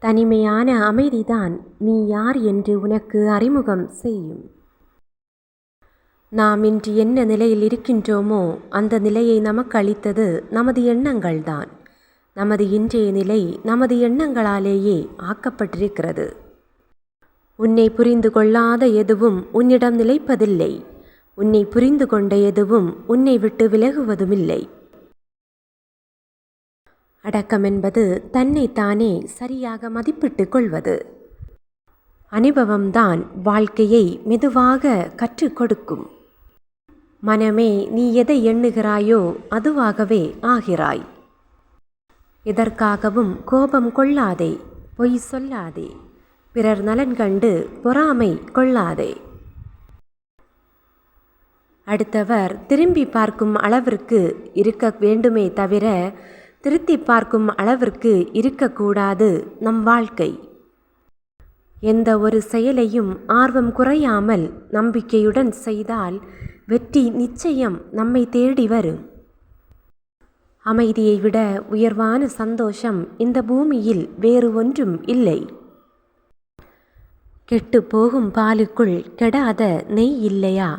தனிமையான அமைதிதான் நீ யார் என்று உனக்கு அறிமுகம் செய்யும். நாம் இன்று என்ன நிலையில் இருக்கின்றோமோ அந்த நிலையை நமக்கு அளித்தது நமது எண்ணங்கள்தான். நமது இன்றைய நிலை நமது எண்ணங்களாலேயே ஆக்கப்பட்டிருக்கிறது. உன்னை புரிந்து கொள்ளாத எதுவும் உன்னிடம் நிலைப்பதில்லை. உன்னை புரிந்து கொண்ட எதுவும் உன்னை விட்டு விலகுவதுமில்லை. அடக்கம் என்பது தன்னைத்தானே சரியாக மதிப்பிட்டுக் கொள்வது. அனுபவம்தான் வாழ்க்கையை மெதுவாக கற்றுக் கொடுக்கும். மனமே நீ எதை எண்ணுகிறாயோ அதுவாகவே ஆகிறாய். எதற்காகவும் கோபம் கொள்ளாதே பொய் சொல்லாதே பிறர் நலன் கண்டு பொறாமை கொள்ளாதே. அடுத்தவர் திரும்பி பார்க்கும் அளவிற்கு இருக்க வேண்டுமே தவிர திருத்தி பார்க்கும் அளவிற்கு இருக்கக்கூடாது நம் வாழ்க்கை. எந்த ஒரு செயலையும் ஆர்வம் குறையாமல் நம்பிக்கையுடன் செய்தால் வெற்றி நிச்சயம் நம்மை தேடி வரும். அமைதியை விட உயர்வான சந்தோஷம் இந்த பூமியில் வேறு ஒன்றும் இல்லை. கெட்டு போகும் பாலுக்குள் கெடாத நெய் இல்லையா?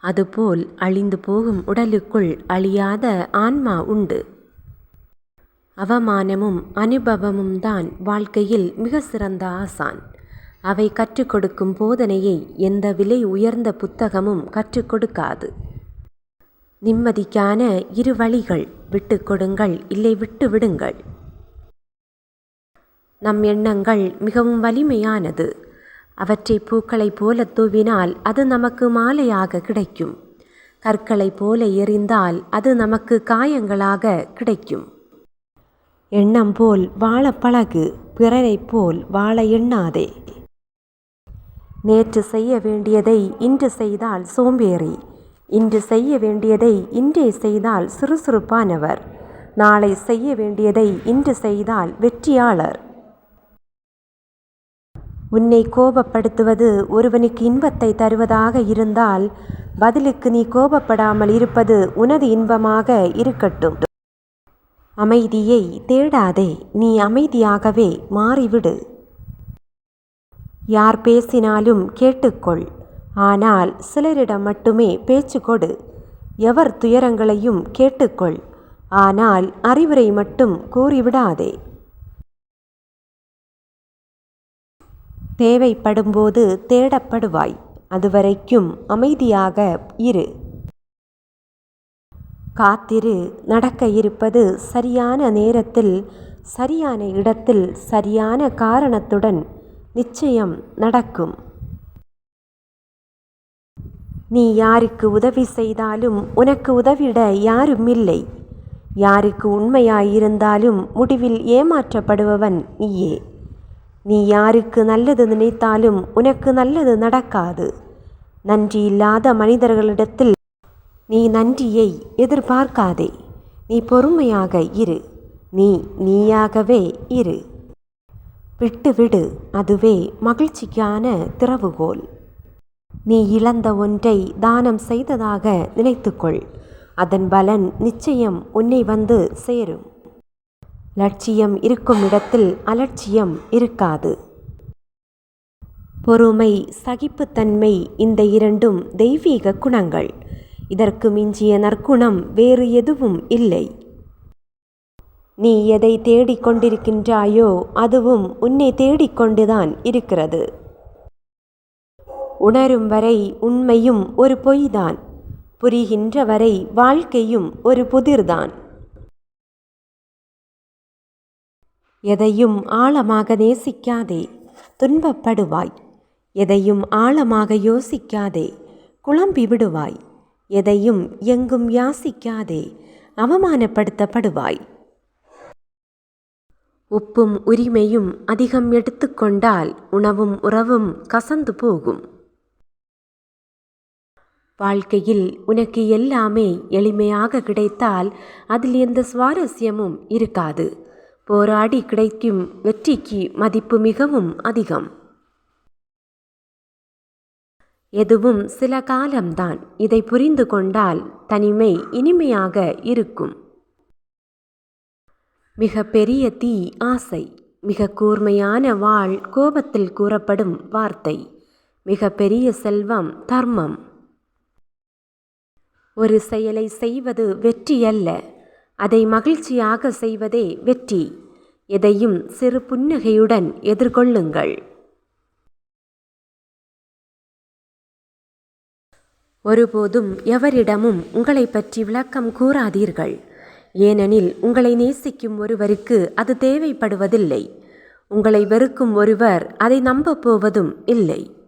அதுபோல் அழிந்து போகும் உடலுக்குள் அழியாத ஆன்மா உண்டு. அவமானமும் அனுபவமும் தான் வாழ்க்கையில் மிக சிறந்த ஆசான். அவை கற்றுக் கொடுக்கும் போதனையை எந்த விலை உயர்ந்த புத்தகமும் கற்றுக் கொடுக்காது. நிம்மதிக்கான இரு வழிகள் விட்டு கொடுங்கள் இல்லை விட்டு விடுங்கள். நம் எண்ணங்கள் மிகவும் வலிமையானது. அவற்றை பூக்களைப் போல தூவினால் அது நமக்கு மாலையாக கிடைக்கும். கற்களைப் போல எறிந்தால் அது நமக்கு காயங்களாக கிடைக்கும். எண்ணம் போல் வாழ பழகு பிறரைப் போல் வாழ எண்ணாதே. நேற்று செய்ய வேண்டியதை இன்று செய்தால் சோம்பேறி. இன்று செய்ய வேண்டியதை இன்றே செய்தால் சுறுசுறுப்பானவர். நாளை செய்ய வேண்டியதை இன்று செய்தால் வெற்றியாளர். உன்னை கோபப்படுத்துவது ஒருவனுக்கு இன்பத்தை தருவதாக இருந்தால் பதிலுக்கு நீ கோபப்படாமல் இருப்பது உனது இன்பமாக இருக்கட்டும். அமைதியை தேடாதே நீ அமைதியாகவே மாறிவிடு. யார் பேசினாலும் கேட்டுக்கொள். ஆனால் சிலரிடம் மட்டுமே பேச்சு கொடு. எவர் துயரங்களையும் கேட்டுக்கொள். ஆனால் அறிவுரை மட்டும் கூறிவிடாதே. தேவைப்படும்போது தேடப்படுவாய். அதுவரைக்கும் அமைதியாக இரு. காத்திரு நடக்க இருப்பது சரியான நேரத்தில் சரியான இடத்தில் சரியான காரணத்துடன் நிச்சயம் நடக்கும். நீ யாருக்கு உதவி செய்தாலும் உனக்கு உதவிட யாரும் இல்லை யாருக்கு உண்மையாயிருந்தாலும் முடிவில் ஏமாற்றப்படுபவன் நீயே. நீ யாருக்கு நல்லது நினைத்தாலும் உனக்கு நல்லது நடக்காது. நன்றி இல்லாத மனிதர்களிடத்தில் நீ நன்றியை எதிர்பார்க்காதே. நீ பொறுமையாக இரு. நீ நீயாகவே இரு. விட்டுவிடு. அதுவே மகிழ்ச்சிக்கான திறவுகோல். நீ இழந்த ஒன்றை தானம் செய்ததாக நினைத்துக்கொள். அதன் பலன் நிச்சயம் உன்னை வந்து சேரும். லட்சியம் இருக்கும் இடத்தில் அலட்சியம் இருக்காது. பொறுமை சகிப்புத்தன்மை இந்த இரண்டும் தெய்வீக குணங்கள். இதற்கு மிஞ்சிய நற்குணம் வேறு எதுவும் இல்லை. நீ எதை தேடிக் கொண்டிருக்கின்றாயோ அதுவும் உன்னை தேடிக்கொண்டுதான் இருக்கிறது. உணரும் வரை உண்மையும் ஒரு பொய்தான் புரிகின்ற வரை வாழ்க்கையும் ஒரு புதிர்தான். எதையும் ஆழமாக நேசிக்காதே துன்பப்படுவாய். எதையும் ஆழமாக யோசிக்காதே குழம்பி விடுவாய் எதையும் எங்கும் யாசிக்காதே அவமானப்படுத்தப்படுவாய். உப்பும் உரிமையும் அதிகம் எடுத்துக்கொண்டால் உணவும் உறவும் கசந்து போகும். வாழ்க்கையில் உனக்கு எல்லாமே எளிமையாக கிடைத்தால் அதில் எந்த சுவாரஸ்யமும் இருக்காது. போராடி கிடைக்கும் வெற்றிக்கு மதிப்பு மிகவும் அதிகம். எதுவும் சில காலம்தான். இதை புரிந்து கொண்டால் தனிமை இனிமையாக இருக்கும். மிக பெரிய தீ ஆசை. மிக கூர்மையான வாள் கோபத்தில் கூறப்படும் வார்த்தை. மிக பெரிய செல்வம் தர்மம். ஒரு செயலை செய்வது வெற்றி அல்ல. அதை மகிழ்ச்சியாக செய்வதே வெற்றி. எதையும் சிறு புன்னகையுடன் எதிர்கொள்ளுங்கள். ஒருபோதும் எவரிடமும் உங்களை பற்றி விளக்கம் கூறாதீர்கள். ஏனெனில் உங்களை நேசிக்கும் ஒருவருக்கு அது தேவைப்படுவதில்லை. உங்களை வெறுக்கும் ஒருவர் அதை நம்பப் போவதும் இல்லை.